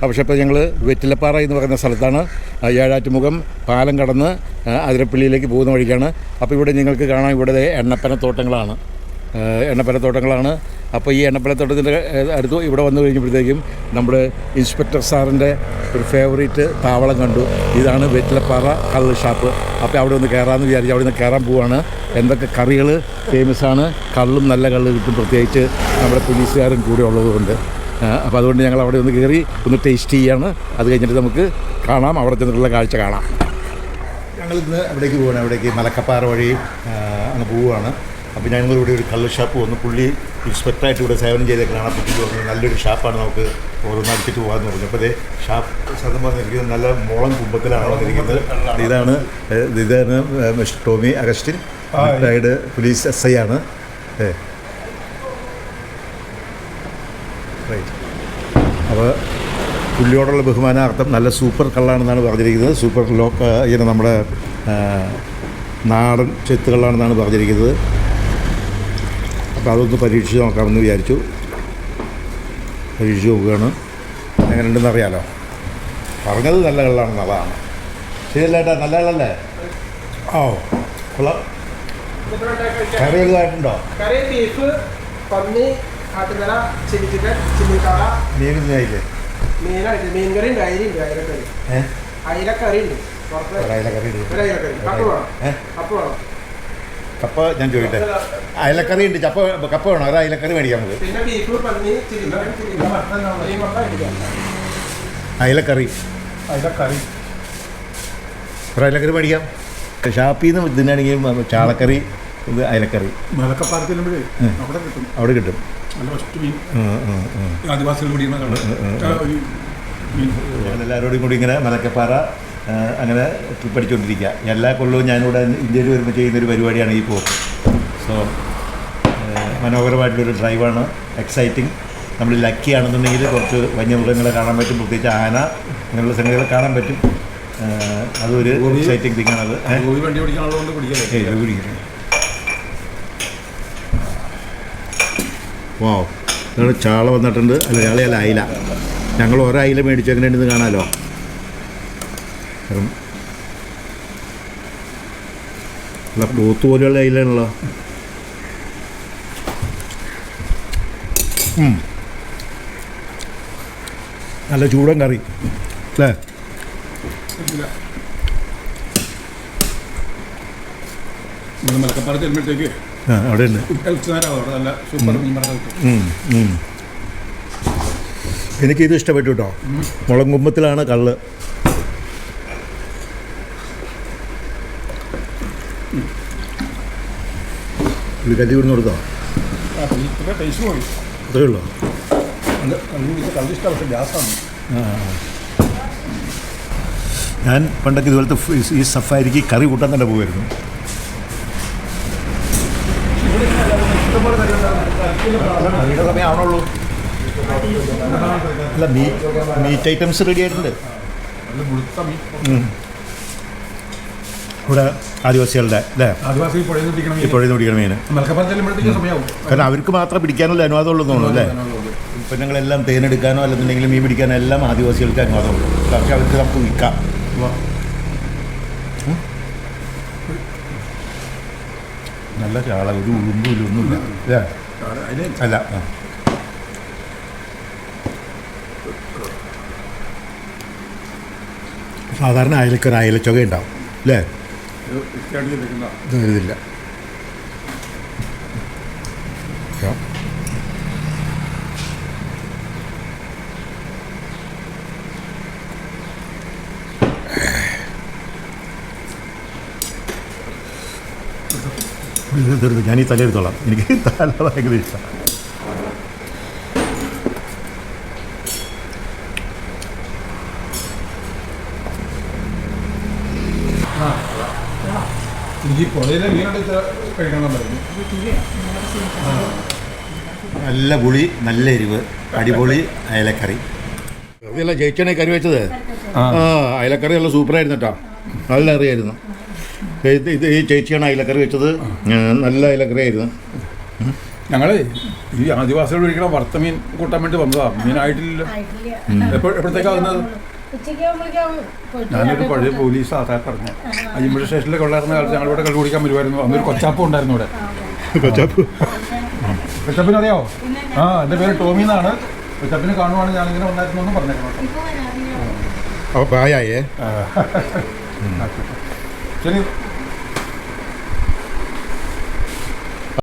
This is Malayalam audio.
പക്ഷേ ഇപ്പോൾ ഞങ്ങൾ വെറ്റിലപ്പാറ എന്ന് പറയുന്ന സ്ഥലത്താണ് ഏഴാറ്റുമുഖം പാലം കടന്ന് അതിരപ്പള്ളിയിലേക്ക് പോകുന്ന വഴിക്കാണ്. അപ്പോൾ ഇവിടെ നിങ്ങൾക്ക് കാണാം ഇവിടെ എണ്ണപ്പനത്തോട്ടങ്ങളാണ്. എണ്ണപ്പനത്തോട്ടങ്ങളാണ്. അപ്പോൾ ഈ എണ്ണപ്പനത്തോട്ടത്തിന്റെ അടുത്ത് ഇവിടെ വന്നു കഴിഞ്ഞപ്പോഴത്തേക്കും നമ്മുടെ ഇൻസ്പെക്ടർ സാറിന്റെ ഒരു ഫേവറേറ്റ് താവളം കണ്ടു. ഇതാണ് വെറ്റിലപ്പാറ കള്ള് ഷാപ്പ്. അപ്പോൾ അവിടെ ഒന്ന് കയറാമെന്ന് വിചാരിച്ചു അവിടെ നിന്ന് കയറാൻ പോവാണ്. എന്തൊക്കെ കറികൾ ഫേമസ് ആണ് കള്ളും നല്ല കള്ള് കിട്ടും പ്രത്യേകിച്ച് നമ്മുടെ പോലീസുകാരും കൂടെ ഉള്ളതുകൊണ്ട്. അപ്പോൾ അതുകൊണ്ട് ഞങ്ങൾ അവിടെ ഒന്ന് കയറി ഒന്ന് ടേസ്റ്റ് ചെയ്യാണ്. അത് കഴിഞ്ഞിട്ട് നമുക്ക് കാണാം. അവിടെ ചെന്നിട്ടുള്ള കാഴ്ച കാണാം. ഞങ്ങൾ ഇന്ന് അവിടേക്ക് പോവാണ്. അവിടേക്ക് മലക്കപ്പാറ വഴി അങ്ങ് പോവുകയാണ് അപ്പോൾ ഞങ്ങൾ ഇവിടെ ഒരു കള്ള് ഷാപ്പ് വന്നു. പുള്ളി ഇൻസ്പെക്ടറായിട്ട് ഇവിടെ സേവനം ചെയ്തേക്കാണ് അപ്പോൾ പുള്ളി പറഞ്ഞു നല്ലൊരു ഷാപ്പാണ് നമുക്ക് ഓരോന്ന് അടിച്ചിട്ട് പോകാമെന്ന് പറഞ്ഞു. അപ്പോൾ അതേ ഷാപ്പ് സത്യം പറഞ്ഞിരിക്കുന്നത് നല്ല മുളം കുമ്പത്തിലാണ് വന്നിരിക്കുന്നത്. ഇതാണ് ഇതാണ് Mister Tommy Augustine retired police S I ആണ്. ഏ. റൈറ്റ് അപ്പോൾ പുള്ളിയോടുള്ള ബഹുമാനാർത്ഥം നല്ല സൂപ്പർ കള്ളാണെന്നാണ് പറഞ്ഞിരിക്കുന്നത്. സൂപ്പർ ലോക്ക് ഇങ്ങനെ നമ്മുടെ നാടൻ ചെത്ത് കള്ളാണെന്നാണ് പറഞ്ഞിരിക്കുന്നത്. അപ്പോൾ അതൊന്ന് പരീക്ഷിച്ച് നോക്കാമെന്ന് വിചാരിച്ചു. പരീക്ഷിച്ച് നോക്കുകയാണ്. എങ്ങനെയുണ്ടെന്ന് അറിയാലോ. പറഞ്ഞത് നല്ല കള്ളാണെന്ന് അതാണ്. ശരിയല്ലേട്ടാ നല്ല കള്ളല്ലേ? ഓ. കൊള്ളാം. കറി വലുതായിട്ടുണ്ടോ? കറി ബീഫ് പന്നി ആട്ടുതല ചില്ലി ചിക്കൻ ചില്ലിക്കാള മീനായിട്ട് മീൻ കറി ഉണ്ട് അയില ഉണ്ട് അയിലക്കറി. അയിലക്കറി ഉണ്ട്. കപ്പ് ഞാൻ ചോദിട്ടെ അയലക്കറി ഉണ്ട്. ചപ്പ കപ്പ വേണോ? ഒരു അയലക്കറി മേടിക്കാം നമുക്ക്. അയലക്കറി. അയലക്കറി. ഒരു അയലക്കറി മേടിക്കാം. ഷാപ്പിൽ നിന്ന് ഇതിനാണെങ്കിൽ ചാളക്കറി ഇത് അയലക്കറി. അവിടെ കിട്ടും. അവിടെ കിട്ടും. നല്ല ഫസ്റ്റ് മീൻ. ഉം, ഉം, ഉം. ആദിവാസികൾ പിടിക്കുന്ന കട ഇങ്ങനെ മലക്കപ്പാറ അങ്ങനെ ട്രിപ്പ് അടിച്ചുകൊണ്ടിരിക്കുക എല്ലാ കൊല്ലവും ഞാനിവിടെ ഇന്ത്യയിൽ വരുമ്പോൾ ചെയ്യുന്നൊരു പരിപാടിയാണ് ഈ പോക്ക്. സോ മനോഹരമായിട്ടുള്ളൊരു ഡ്രൈവാണ് എക്സൈറ്റിംഗ് നമ്മൾ ലക്കി ആണെന്നുണ്ടെങ്കിൽ കുറച്ച് വന്യമൃഗങ്ങളെ കാണാൻ പറ്റും. പ്രത്യേകിച്ച് ആന അങ്ങനെയുള്ള സംഗതികളെ കാണാൻ പറ്റും. അതൊരു എക്സൈറ്റിംഗ് തിങ്ങാണത് വണ്ടി ഓടിക്കാനുള്ളതുകൊണ്ട് പിടിക്കല്ലേ ഏയ് അത് പിടിക്കണം വാ ഇതാണ് ചാള വന്നിട്ടുണ്ട്. അല്ല ചാളയല്ല അയില. ഞങ്ങൾ ഓരോ അയില മേടിച്ചു എങ്ങനെയുണ്ടെന്ന് കാണാമല്ലോ കാരണം അല്ല പോത്ത് പോലെയുള്ള അയിലാണല്ലോ. നല്ല ചൂടൻ കറി. അല്ലേ? ചെല്ലുമ്പോഴത്തേക്ക് അവിടെ ഉണ്ട് നല്ല സൂപ്പർ. എനിക്കിത് ഇഷ്ടപ്പെട്ടു കേട്ടോ. മുളങ്കുമ്പത്തിലാണ് കള്ള്. കല്ലി വിടുന്ന് കൊടുത്തോ? അത്രയേ ഉള്ളൂ? ഞാൻ പണ്ടൊക്കെ ഇതുപോലത്തെ ഈ സഫാരിക്ക് കറി കൂട്ടാൻ തന്നെ പോകുമായിരുന്നു കറിയുടെ ആവണുള്ളൂ അല്ല മീറ്റ് ഐറ്റംസ് റെഡി ആയിട്ടുണ്ട്. ഇവിടെ ആദിവാസികളുടെ അല്ലേ? ആദിവാസി പുഴയിൽ പിടിക്കണം മീൻ. കാരണം അവർക്ക് മാത്രം പിടിക്കാനുള്ള അനുവാദമുള്ളൂ തോന്നുന്നു അല്ലേ? ഉൽപ്പന്നങ്ങളെല്ലാം തേനെടുക്കാനോ അല്ലെന്നുണ്ടെങ്കിൽ മീൻ പിടിക്കാനോ എല്ലാം ആദിവാസികൾക്ക് അനുവാദമുള്ളൂ. പക്ഷേ അവർക്ക് നമുക്ക് വിൽക്കാം. നല്ല ചാള ഒരു ഉളുമ്പില്ല ഒന്നുമില്ല അല്ലേ അല്ല. സാധാരണ അയലക്കൊരു അയലച്ചൊക്കെ ഉണ്ടാവും അല്ലേ? വൃത്തിയായിട്ട് ഇത് ഞാൻ ഈ തലയെടുത്തോളാം എനിക്ക് തല ഭയങ്കര ഇഷ്ടം. എനിക്ക് ഈ പുഴയിലെ മീനുണ്ട് ഇത്ര കഴിക്കണം പറയുന്നു നല്ല പുളി നല്ല എരിവ് അടിപൊളി അയലക്കറി. വെറുതെയല്ല ജയിച്ചനെ കറി വെച്ചത്? ആ. അയലക്കറി നല്ല സൂപ്പറായിരുന്നു കേട്ടോ നല്ല കറിയായിരുന്നു. ഇത് ഇത് ഈ ചേച്ചിയാണ് അയലക്കറി വെച്ചത്. നല്ല അയലക്കറി ആയിരുന്നു ഞങ്ങളെ ഈ ആദിവാസികൾ ഒഴിക്കണ വർത്തമീൻ കൂട്ടാൻ വേണ്ടി വന്നതാ. മീനായിട്ടില്ല എപ്പോഴത്തേക്കാവുന്നത് എപ്പോഴത്തേക്കാ വന്നത്? ഞാനൊരു പഴയ പോലീസ് ആധാർ പറഞ്ഞു. അജിമ്പഴ സ്റ്റേഷനിലൊക്കെ ഉള്ളായിരുന്ന കാലത്ത് ഞങ്ങളിവിടെ കളി കുടിക്കാൻ വരുമായിരുന്നു അന്നൊരു കൊച്ചാപ്പ് ഉണ്ടായിരുന്നു ഇവിടെ. കൊച്ചാപ്പ്. കൊച്ചാപ്പിന് അറിയാവോ? ആ എന്റെ പേര് ടോമി എന്നാണ്. കൊച്ചാപ്പിന് കാണുവാണ് ഞാനിങ്ങനെ ഉണ്ടായിരുന്നു എന്ന് പറഞ്ഞേക്കണം. അപ്പോൾ പ്രായമായേ ശരി.